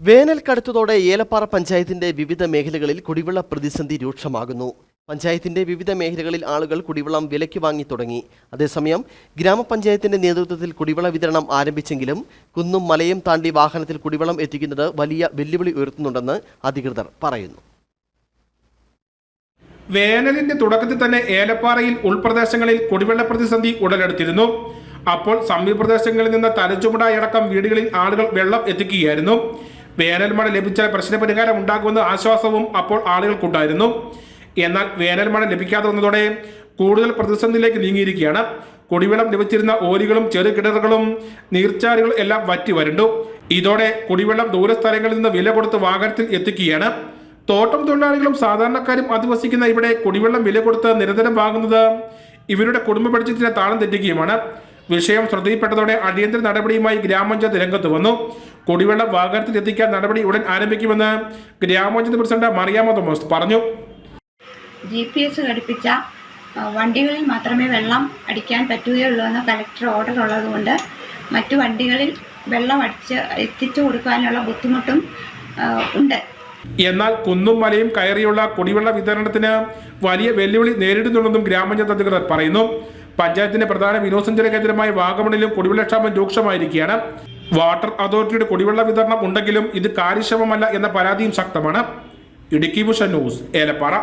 വേനൽ കടുത്തതോടെ ഏലപ്പാറ പഞ്ചായത്തിന്റെ വിവിധ മേഖലകളിൽ കുടിവെള്ള പ്രതിസന്ധി രൂക്ഷമാകുന്നു. പഞ്ചായത്തിന്റെ വിവിധ മേഖലകളിൽ ആളുകൾ കുടിവെള്ളം വിലയ്ക്ക് വാങ്ങി തുടങ്ങി. അതേസമയം ഗ്രാമപഞ്ചായത്തിന്റെ നേതൃത്വത്തിൽ കുടിവെള്ള വിതരണം ആരംഭിച്ചെങ്കിലും കുന്നും മലയും താണ്ടി വാഹനത്തിൽ കുടിവെള്ളം എത്തിക്കുന്നത് വലിയ വെല്ലുവിളി ഉയർത്തുന്നുണ്ടെന്ന് അധികൃതർ പറയുന്നു. വേനലിന്റെ തുടക്കത്തിൽ തന്നെ ഏലപ്പാറയിൽ ഉൾപ്രദേശങ്ങളിൽ കുടിവെള്ള പ്രതിസന്ധി ഉടലെടുത്തിരുന്നു. അപ്പോൾ സമീപപ്രദേശങ്ങളിൽ നിന്ന് തലച്ചുമടായടക്കം വീടുകളിൽ ആളുകൾ വെള്ളം എത്തിക്കുകയായിരുന്നു. വേനൽ മഴ ലഭിച്ചാൽ പ്രശ്നപരിഹാരം ഉണ്ടാകുമെന്ന ആശ്വാസവും അപ്പോൾ ആളുകൾക്കുണ്ടായിരുന്നു. എന്നാൽ വേനൽമഴ ലഭിക്കാതെ വന്നതോടെ കൂടുതൽ പ്രതിസന്ധിയിലേക്ക് നീങ്ങിയിരിക്കുകയാണ്. കുടിവെള്ളം ലഭിച്ചിരുന്ന ഓരികളും ചെറു നീർച്ചാലുകളും എല്ലാം വറ്റി വരണ്ടു. ഇതോടെ കുടിവെള്ളം ദൂരസ്ഥലങ്ങളിൽ നിന്ന് വില കൊടുത്ത് വാഹനത്തിൽ എത്തിക്കുകയാണ്. തോട്ടം തൊഴിലാളികളും സാധാരണക്കാരും അധിവസിക്കുന്ന ഇവിടെ കുടിവെള്ളം വില കൊടുത്ത് നിരന്തരം വാങ്ങുന്നത് ഇവരുടെ കുടുംബ ബഡ്ജറ്റിനെ താളം തെറ്റിക്കുകയുമാണ്. വിഷയം ശ്രദ്ധയിൽപ്പെട്ടതോടെ അടിയന്തര നടപടിയുമായി ഗ്രാമപഞ്ചായത്ത് രംഗത്ത് വന്നു. കുടിവെള്ളം വാഹനത്തിൽ എത്തിക്കാൻ നടപടി ഉടൻ ആരംഭിക്കുമെന്ന് ഗ്രാമപഞ്ചായത്ത് പ്രസിഡന്റ് മറിയാമ തോമസ് പറഞ്ഞു. ജി പി എസ് ഘടിപ്പിച്ച വണ്ടികളിൽ മാത്രമേ വെള്ളം അടിക്കാൻ പറ്റുകയുള്ളൂ എന്ന കലക്ടർ ഓർഡർ ഉള്ളതുകൊണ്ട് മറ്റു വണ്ടികളിൽ വെള്ളം അടിച്ച് എത്തിച്ചു കൊടുക്കാനുള്ള ബുദ്ധിമുട്ടും ഉണ്ട്. എന്നാൽ കുന്നും മലയും കയറിയുള്ള കുടിവെള്ള വിതരണത്തിന് വലിയ വെല്ലുവിളി നേരിടുന്നുണ്ടെന്നും ഗ്രാമപഞ്ചായത്ത് അധികൃതർ പറയുന്നു. പഞ്ചായത്തിന്റെ പ്രധാന വിനോദസഞ്ചാര കേന്ദ്രമായ വാഗമണിലും കുടിവെള്ളക്ഷാമം രൂക്ഷമായിരിക്കുകയാണ്. വാട്ടർ അതോറിറ്റിയുടെ കുടിവെള്ള വിതരണം ഉണ്ടെങ്കിലും ഇത് കാര്യക്ഷമമല്ല എന്ന പരാതിയും ശക്തമാണ്. ഇടുക്കി ഭൂഷൻ ന്യൂസ് ഏലപ്പാറ.